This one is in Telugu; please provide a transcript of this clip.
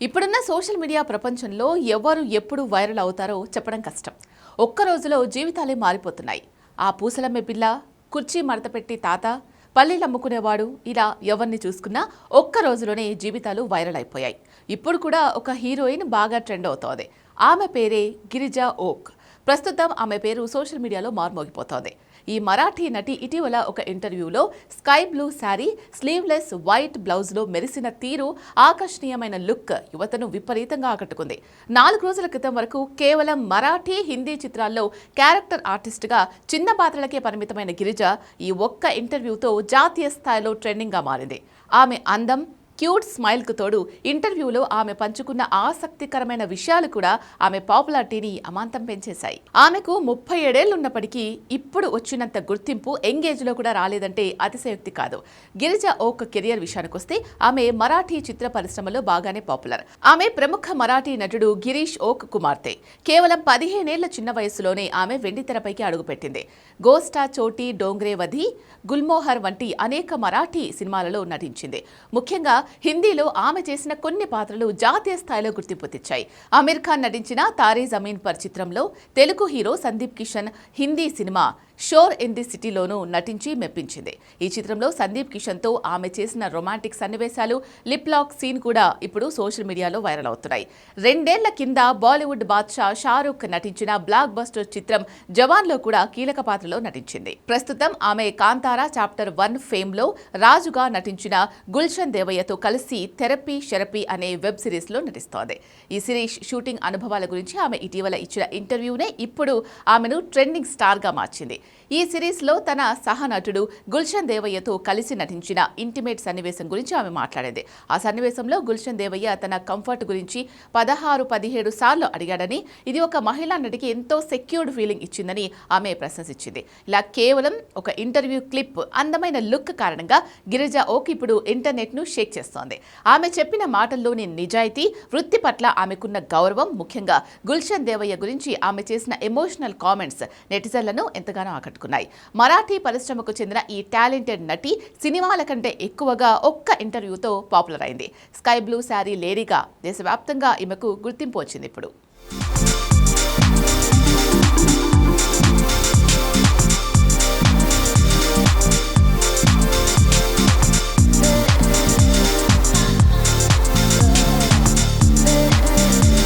ఇప్పుడున్న సోషల్ మీడియా ప్రపంచంలో ఎవరు ఎప్పుడు వైరల్ అవుతారో చెప్పడం కష్టం. ఒక్క రోజులో జీవితాలే మారిపోతున్నాయి. ఆ పూసలమ్మే పిల్ల కుర్చీ మడతపెట్టి తాత పల్లీలు అమ్ముకునేవాడు ఇలా ఎవరిని చూసుకున్నా ఒక్క రోజులోనే జీవితాలు వైరల్ అయిపోయాయి. ఇప్పుడు కూడా ఒక హీరోయిన్ బాగా ట్రెండ్ అవుతోంది. ఆమె పేరే గిరిజా ఓక్. ప్రస్తుతం ఆమె పేరు సోషల్ మీడియాలో మార్మోగిపోతోంది. ఈ మరాఠీ నటి ఇటీవల ఒక ఇంటర్వ్యూలో sky blue sari sleeveless white బ్లౌజ్లో మెరిసిన తీరు ఆకర్షణీయమైన లుక్ యువతను విపరీతంగా ఆకట్టుకుంది. నాలుగు రోజుల క్రితం వరకు కేవలం మరాఠీ హిందీ చిత్రాల్లో క్యారెక్టర్ ఆర్టిస్ట్గా చిన్న పాత్రలకే పరిమితమైన గిరిజ ఈ ఒక్క ఇంటర్వ్యూతో జాతీయ స్థాయిలో ట్రెండింగ్గా మారింది. ఆమె అందం క్యూట్ స్మైల్కు తోడు ఇంటర్వ్యూలో ఆమె పంచుకున్న ఆసక్తికరమైన విషయాలు కూడా ఆమె పాపులారిటీని అమాంతం పెంచేశాయి. ఆమెకు ముప్పై ఏడేళ్ళున్నప్పటికీ ఇప్పుడు వచ్చినంత గుర్తింపు ఎంగేజ్లో కూడా రాలేదంటే అతిశయోక్తి కాదు. గిరిజ ఓక్ కెరియర్ విషయానికొస్తే ఆమె మరాఠీ చిత్ర పరిశ్రమలో బాగానే పాపులర్. ఆమె ప్రముఖ మరాఠీ నటుడు గిరీష్ ఓక్ కుమార్తె. కేవలం పదిహేనేళ్ళ చిన్న వయసులోనే ఆమె వెండితెరపైకి అడుగుపెట్టింది. గోస్టా చోటీ డోంగ్రే వధి గుల్మోహర్ వంటి అనేక మరాఠీ సినిమాలలో నటించింది. ముఖ్యంగా హిందీలో ఆమె చేసిన కొన్ని పాత్రలు జాతీయ స్థాయిలో గుర్తింపు తెచ్చాయి. అమీర్ ఖాన్ నటించిన తారే జమీన్ పర్ చిత్రంలో Telugu hero Sundeep Kishan Hindi cinema Shor in the సిటీలోనూ నటించి మెప్పించింది. ఈ చిత్రంలో సందీప్ కిషన్తో ఆమె చేసిన రొమాంటిక్ సన్నివేశాలు లిప్ లాక్ సీన్ కూడా ఇప్పుడు సోషల్ మీడియాలో వైరల్ అవుతున్నాయి. రెండేళ్ళ కింద బాలీవుడ్ బాద్షా షారూఖ్ నటించిన బ్లాక్ బస్టర్ చిత్రం జవాన్లో కూడా కీలక పాత్రలో నటించింది. ప్రస్తుతం ఆమె కాంతారా చాప్టర్ వన్ ఫేమ్లో రాజుగా నటించిన గుల్షన్ దేవయ్యతో కలిసి థెరపీ షెరపీ అనే వెబ్ సిరీస్లో నటిస్తోంది. ఈ సిరీస్ షూటింగ్ అనుభవాల గురించి ఆమె ఇటీవల ఇచ్చిన ఇంటర్వ్యూనే ఇప్పుడు ఆమెను ట్రెండింగ్ స్టార్గా మార్చింది. ఈ సిరీస్లో తన సహనటుడు గుల్షన్ దేవయ్యతో కలిసి నటించిన ఇంటిమేట్ సన్నివేశం గురించి ఆమె మాట్లాడింది. ఆ సన్నివేశంలో గుల్షన్ దేవయ్య తన కంఫర్ట్ గురించి పదహారు పదిహేడు సార్లు అడిగాడని ఇది ఒక మహిళా నటికి ఎంతో సెక్యూర్డ్ ఫీలింగ్ ఇచ్చిందని ఆమె ప్రశంసించింది. ఇలా కేవలం ఒక ఇంటర్వ్యూ క్లిప్ అందమైన లుక్ కారణంగా గిరిజ ఓక్ ఇప్పుడు ఇంటర్నెట్ను షేక్ చేస్తోంది. ఆమె చెప్పిన మాటల్లోని నిజాయితీ వృత్తి పట్ల ఆమెకున్న గౌరవం ముఖ్యంగా గుల్షన్ దేవయ్య గురించి ఆమె చేసిన ఎమోషనల్ కామెంట్స్ నెటిజన్లను ఎంతగానో ఆకట్టుకున్నాయి. మరాఠీ పరిశ్రమకు చెందిన ఈ టాలెంటెడ్ నటి సినిమాల కంటే ఎక్కువగా ఒక్క ఇంటర్వ్యూతో పాపులర్ అయింది. స్కై బ్లూ శారీ లేడీగా దేశవ్యాప్తంగా ఈమెకు గుర్తింపు వచ్చింది ఇప్పుడు.